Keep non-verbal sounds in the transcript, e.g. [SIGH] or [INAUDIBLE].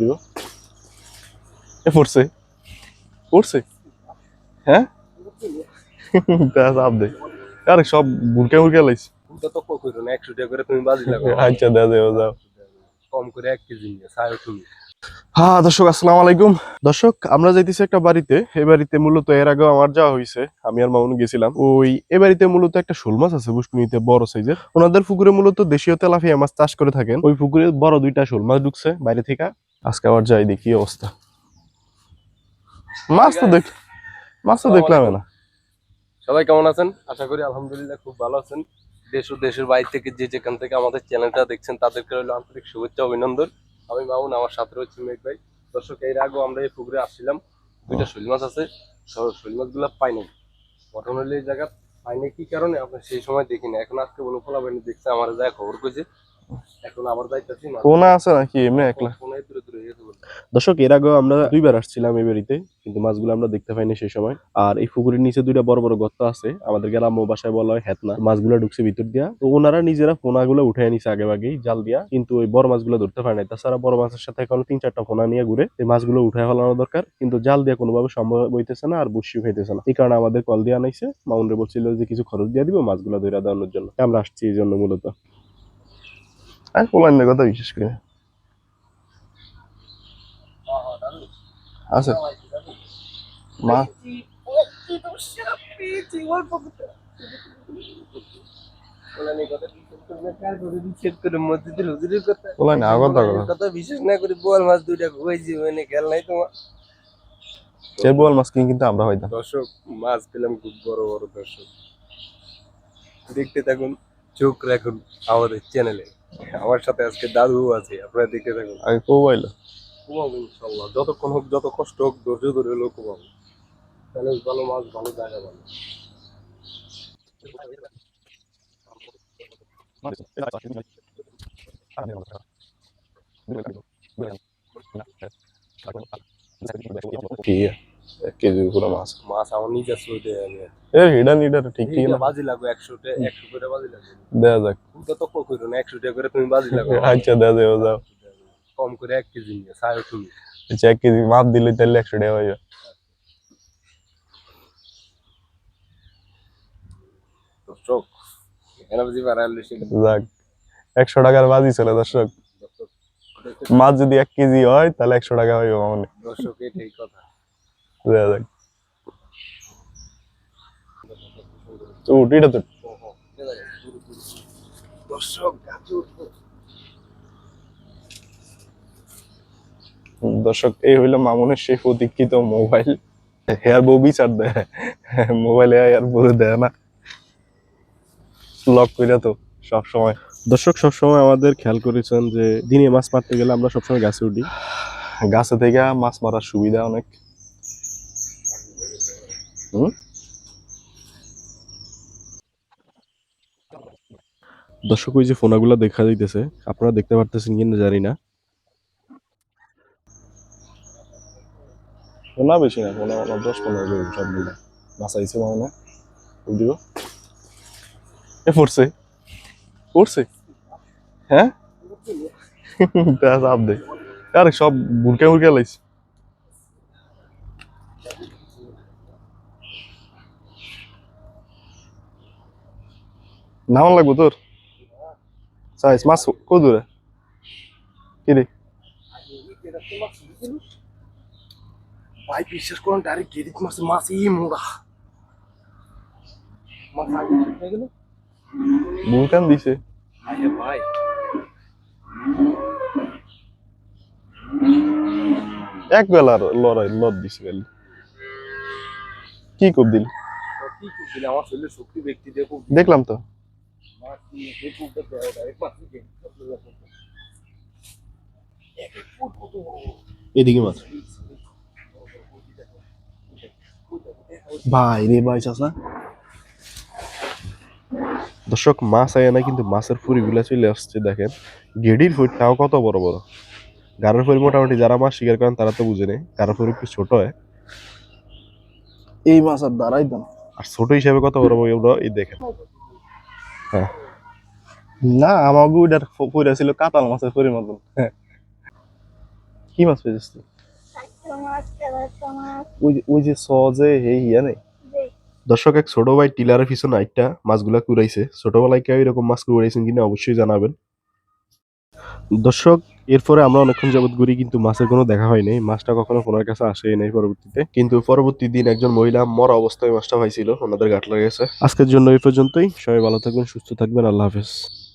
দিব এ পড়ছে। পড়ছে? হ্যাঁ? চাপ দে। আরে সব বুরকা লাইছে। তো তো কইরো না 100 টাকা করে তুমি বাজি লাগো আচ্ছা দে দে যাও। কম করে 1 কেজি নিয়ে তুমি হ্যাঁ দর্শক আসসালামু আলাইকুম। দর্শক আমরা যাইতেছি একটা বাড়িতে। এই বাড়িতে মূলত এর আগেও আমার যাওয়া হয়েছে আমি আর মামুন গেছিলাম। ওই এ বাড়িতে মূলত একটা শোল মাছ আছে পুষ্কুনিতে বড় সাইজের। ওনাদের পুকুরে মূলত দেশীয় তেলাপিয়া মাছ চাষ করে থাকেন। ওই পুকুরে বড় দুইটা শোল মাছ ঢুকছে বাইরে থেকে। আজকে আবার যাই দেখি অবস্থা। মাছ তো দেখ মাছ তো দেখলাম না। সবাই কেমন আছেন? আশা করি আলহামদুলিল্লাহ খুব ভালো আছেন। দেশ ও দেশের বাইরে থেকে যে যেখান থেকে আমাদের চ্যানেলটা দেখছেন তাদেরকে রইল আন্তরিক শুভেচ্ছা অভিনন্দন। আমি মামুন আমার সাথে রয়েছে মেঘ ভাই। দর্শক এর আগেও আমরা এই পুকুরে আসছিলাম। দুইটা শৈল মাছ আছে। শৈল মাছগুলো পাই নাই। ঘটনা হলে এই জায়গা। পাই নাই কি কারণে? আপনি সেই সময় দেখি না এখন আজকে বলে ফলা বাইনি দেখছে আমার যায় খবর কইছে। এখন আবার যাইতেছি না কোনা আছে নাকি? এমনি একলা? ফোনে দূরে দূরে গেছে বলে। দর্শক এর আগেও আমরা দুইবার আসছিলাম এই বাড়িতে কিন্তু মাছগুলো আমরা দেখতে পাইনি সেই সময়। আর এই পুকুরের নিচে দুইটা বড় বড় গর্ত আছে আমাদের গ্রাম্য ভাষায় বলা হয় হেতনা। মাছগুলো ঢুকছে ভিতর দিয়া। তো ওনারা নিজেরা পোনাগুলো উঠে নিছে আগে আগেই জাল দিয়া। কিন্তু ওই বড় মাছগুলো ধরতে পারে নাই। তাছাড়া বড় মাছের সাথে এখন তিন চারটা পোনা নিয়ে ঘুরে এই মাছগুলো উঠে ফেলানো দরকার। কিন্তু জাল দিয়ে কোনোভাবে সম্ভব হইতেছে না আর বসিও খাইতেছে না। এই কারণে আমাদের কল দিয়ে আনাইছে। মাউন্ডে বলছিল যে কিছু খরচ দিয়ে দিব মাছগুলো ধরে দেওয়ানোর জন্য। আমরা আসছি এই জন্য মূলত। আর পোলাইনের কথা আছে। মা। বিশ্বাস কার? না মাছ কিন্তু আমরা দর্শক, মাছ খুব বড় বড় দর্শক। দেখতে থাকুন, চোখ রাখুন আমাদের চ্যানেলে আমার সাথে আজকে দাদু আছে আপনারা দেখতে থাকুন। আগে কো বাইলো ঘুমাবো ইনশাল্লাহ। যতক্ষণ হোক যত কষ্ট হোক ধৈর্য ধরে হলেও ঘুমাবো। তাহলে ভালো মাছ ভালো জায়গা ভালো। আছে এক কেজি পুরো মাছ। মাছ আমার নিজে সুইটে এ ঠিক ঠিক না? বাজি লাগবে একশো টাকা একশো করে বাজি লাগবে। দেয়া যাক। তুমি তো না টাকা করে তুমি বাজি লাগবে। [LAUGHS] আচ্ছা দেয়া দেও যাও। কম করে এক কেজি নিয়ে সাড়ে তুমি আচ্ছা কেজি মাছ দিলে তাহলে টাকা হয়ে এখানে পারাইলে যাক একশো টাকার বাজি চলে দর্শক। মাছ যদি এক কেজি হয় তাহলে একশো টাকা হইব মানে দর্শক এটাই কথা। তো। দর্শক এই হইল মামুনের সেই প্রতীক্ষিত মোবাইল। হেয়ার বউ বিচার দেয়। মোবাইলে আর বউ দেয় না। লক করে তো সব সময় দর্শক সব সময় আমাদের খেয়াল করেছেন যে দিনে মাছ মারতে গেলে আমরা সবসময় গাছে উঠি। গাছে থেকে মাছ মারার সুবিধা অনেক? দর্শক ওই যে ফোনাগুলো দেখা যাইতেছে আপনারা দেখতে পারতেছেন কিনা জানি না। না বেশি না কোনো আমার দশ পনেরো কেজি সবগুলো মাছ আইছে মানে দিব। এ পড়ছে। পড়ছে? হ্যাঁ? [LAUGHS] চাপ দে। আরে সব বুরকা বুরকা লাইছে। নামান লাগবো তোর? সাইজ মাছ দূরে? কি রে ভাই বিশ্বাস করুন ডাইরেক্ট গেরিত মাছ মাছ ই মোড়া গেল। বুরকান দিছে? ভাই। এক বেলার লড়াই লড় দিছে খালি। কি কর দিল কি করছিল আমার শরীরে শক্তি ব্যক্তি দেখো দেখলাম তো। এদিকে মাছ। ভাই রে ভাই চাষা দর্শক মাছ আয় না কিন্তু মাছের ফুরিগুলা চলে আসছে দেখেন। গেডির ফুটটাও কত বড় বড়। গাড়ের ফুরি মোটামুটি যারা মাছ শিকার করেন তারা তো বুঝে নেই। গাড়ের ফুরি একটু ছোট হয়। এই মাছ আর দাঁড়াই দাম আর ছোট হিসাবে কত বড় বড় এই দেখেন। হ্যাঁ। না আমার ওইটার ফুরা ছিল কাতাল মাছের মতন। হ্যাঁ। কি মাছ পেয়েছিস তুই ওই যে- সহজে হেই ইয়া নেই দর্শক এক ছোট ভাই টিলারের পিছনে আইটা মাছগুলা কুড়াইছে। ছোটবেলায় কেউ এরকম মাছ কুড়াইছেন কিনা অবশ্যই জানাবেন। দর্শক, এরপরে আমরা অনেকক্ষণ যাবত ঘুরি, কিন্তু মাছের কোনো দেখা হয়নি মাছটা কখনো ওনার কাছে আসে নাই পরবর্তীতে। কিন্তু পরবর্তী দিন একজন মহিলা মরা অবস্থায় মাছটা পাইছিল, ওনাদের ঘাট গেছে। আজকের জন্য এই পর্যন্তই। সবাই ভালো থাকবেন, সুস্থ থাকবেন। আল্লাহ হাফেজ।